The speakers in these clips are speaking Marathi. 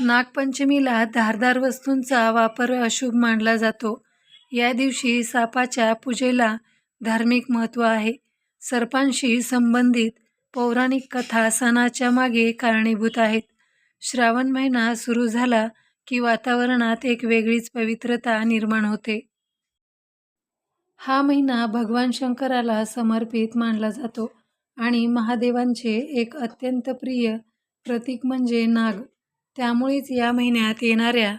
नागपंचमीला धारदार वस्तूंचा वापर अशुभ मानला जातो. या दिवशी सापाच्या पूजेला धार्मिक महत्त्व आहे. सर्पांशी संबंधित पौराणिक कथा सणाच्या मागे कारणीभूत आहेत. श्रावण महिना सुरू झाला की वातावरणात एक वेगळीच पवित्रता निर्माण होते. हा महिना भगवान शंकराला समर्पित मानला जातो आणि महादेवांचे एक अत्यंत प्रिय प्रतीक म्हणजे नाग. त्यामुळेच या महिन्यात येणाऱ्या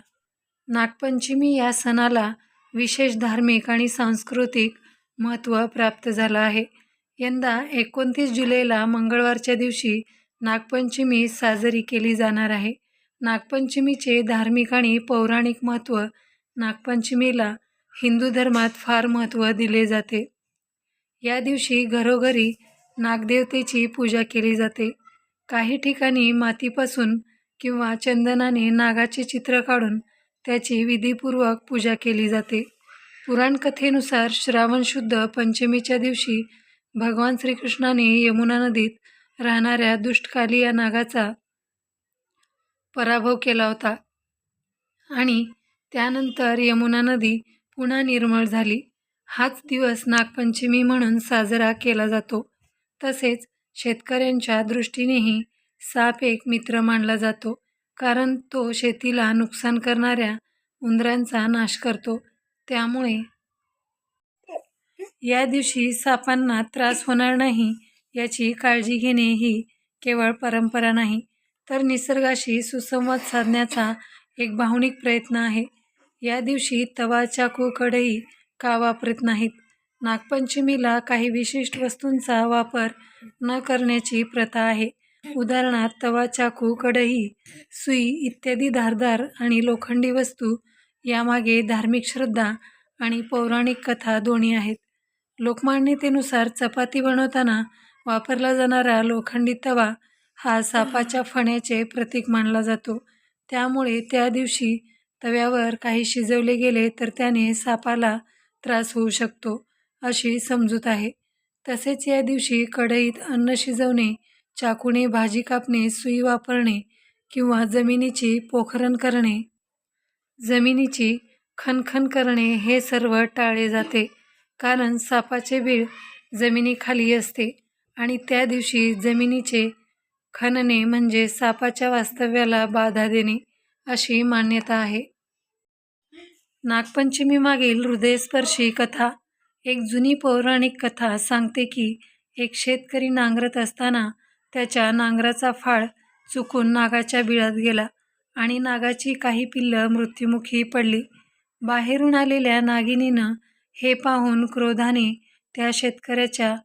नागपंचमी या सणाला विशेष धार्मिक आणि सांस्कृतिक महत्त्व प्राप्त झालं आहे. यंदा एकोणतीस जुलैला मंगळवारच्या दिवशी नागपंचमी साजरी केली जाणार आहे. नागपंचमीचे धार्मिक आणि पौराणिक महत्त्व नागपंचमीला हिंदू धर्मात फार महत्त्व दिले जाते. या दिवशी घरोघरी नागदेवतेची पूजा केली जाते. काही ठिकाणी मातीपासून किंवा चंदनाने नागाचे चित्र काढून त्याची विधीपूर्वक पूजा केली जाते. पुराणकथेनुसार श्रावण शुद्ध पंचमीच्या दिवशी भगवान श्रीकृष्णाने यमुना नदीत राहणाऱ्या दुष्टकाली या नागाचा पराभव केला होता आणि त्यानंतर यमुना नदी पुन्हा निर्मळ झाली. हाच दिवस नागपंचमी म्हणून साजरा केला जातो. तसेच शेतकऱ्यांच्या दृष्टीनेही साप एक मित्र मानला जातो, कारण तो शेतीला नुकसान करणाऱ्या उंदरांचा नाश करतो. त्यामुळे या दिवशी सापांना त्रास होणार नाही याची काळजी घेणे ही केवळ परंपरा नाही, तर निसर्गाशी सुसंवाद साधण्याचा एक भावनिक प्रयत्न आहे. या दिवशी तवा, चाकू, कढई का वापरत नाहीत? नागपंचमीला काही विशिष्ट वस्तूंचा वापर न करण्याची प्रथा आहे. उदाहरणार्थ तवा, चाकू, कढई, सुई इत्यादी धारदार आणि लोखंडी वस्तू यामागे धार्मिक श्रद्धा आणि पौराणिक कथा दोन्ही आहेत. लोकमान्यतेनुसार चपाती बनवताना वापरला जाणारा लोखंडी तवा हा सापाच्या फण्याचे प्रतीक मानला जातो. त्यामुळे त्या दिवशी तव्यावर काही शिजवले गेले तर त्याने सापाला त्रास होऊ शकतो, अशी समजूत आहे. तसेच या दिवशी कढईत अन्न शिजवणे, चाकूने भाजी कापणे, सुई वापरणे किंवा जमिनीची पोखरण करणे, जमिनीची खणखण करणे हे सर्व टाळले जाते. कारण सापाचे बीळ जमिनीखाली असते आणि त्या दिवशी जमिनीचे खणणे म्हणजे सापाच्या वास्तव्याला बाधा देणे, अशी मान्यता आहे. नागपंचमीमागील हृदयस्पर्शी कथा एक जुनी पौराणिक कथा सांगते की एक शेतकरी नांगरत असताना त्याच्या नांगराचा फाळ चुकून नागाच्या बिळात गेला आणि नागाची काही पिल्लं मृत्युमुखी पडली. बाहेरून आलेल्या नागिनीनं हे पाहून क्रोधाने त्या शेतकऱ्याच्या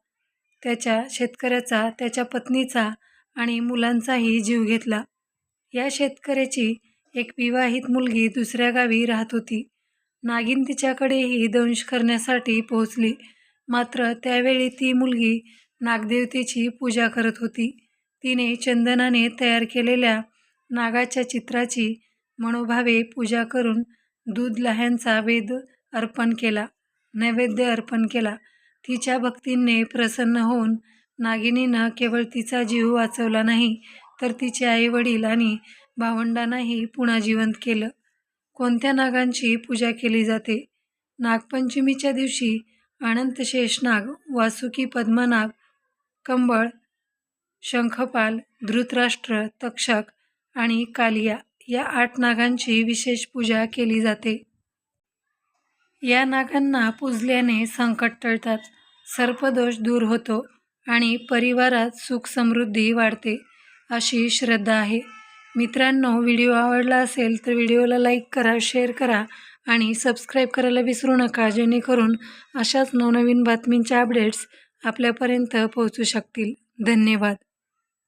त्याच्या शेतकऱ्याचा, त्याच्या पत्नीचा आणि मुलांचाही जीव घेतला. या शेतकऱ्याची एक विवाहित मुलगी दुसऱ्या गावी राहत होती. नागिन तिच्याकडेही दंश करण्यासाठी पोहोचली. मात्र त्यावेळी ती मुलगी नागदेवतेची पूजा करत होती. तिने चंदनाने तयार केलेल्या नागाच्या चित्राची मनोभावे पूजा करून दूध लह्यांचा वेद अर्पण केला नैवेद्य अर्पण केला. तिच्या भक्तीने प्रसन्न होऊन नागिनीनं केवळ तिचा जीव वाचवला नाही, तर तिचे आई-वडील आणि भावंडांनाही पुन्हा जिवंत केलं. कोणत्या नागांची पूजा केली जाते? नागपंचमीच्या दिवशी अनंतशेष नाग वासुकी पद्मनाग, कंबळ, शंखपाल, धृतराष्ट्र, तक्षक आणि कालिया या आठ नागांची विशेष पूजा केली जाते. या नागांना पूजल्याने संकट टळतात, सर्पदोष दूर होतो आणि परिवारात सुख-समृद्धी वाढते, अशी श्रद्धा आहे. मित्रांनो, व्हिडिओ आवडला असेल तर व्हिडिओला लाईक करा, शेअर करा आणि सबस्क्राईब करायला विसरू नका, जेणेकरून अशाच नवनवीन बातमींच्या अपडेट्स आपल्यापर्यंत पोहोचू शकतील. धन्यवाद.